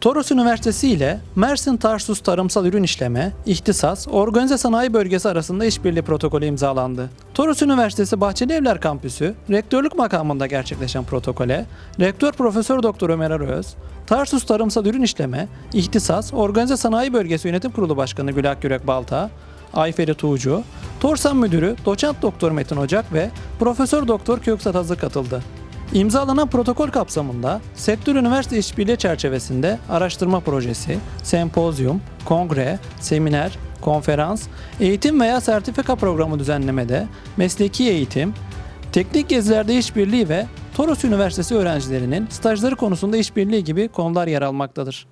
Toros Üniversitesi ile Mersin Tarsus Tarımsal Ürün İşleme, İhtisas, Organize Sanayi Bölgesi arasında işbirliği protokolü imzalandı. Toros Üniversitesi Bahçeli Evler Kampüsü, rektörlük makamında gerçekleşen protokole, Rektör Profesör Doktor Ömer Arıöz, Tarsus Tarımsal Ürün İşleme, İhtisas, Organize Sanayi Bölgesi Yönetim Kurulu Başkanı Gülak Gürek Balta, Ayferi Tuğcu, Torsan Müdürü Doçent Doktor Metin Ocak ve Profesör Doktor Köksat Hazır katıldı. İmzalanan protokol kapsamında sektör üniversite işbirliği çerçevesinde araştırma projesi, sempozyum, kongre, seminer, konferans, eğitim veya sertifika programı düzenlemede mesleki eğitim, teknik gezilerde işbirliği ve Toros Üniversitesi öğrencilerinin stajları konusunda işbirliği gibi konular yer almaktadır.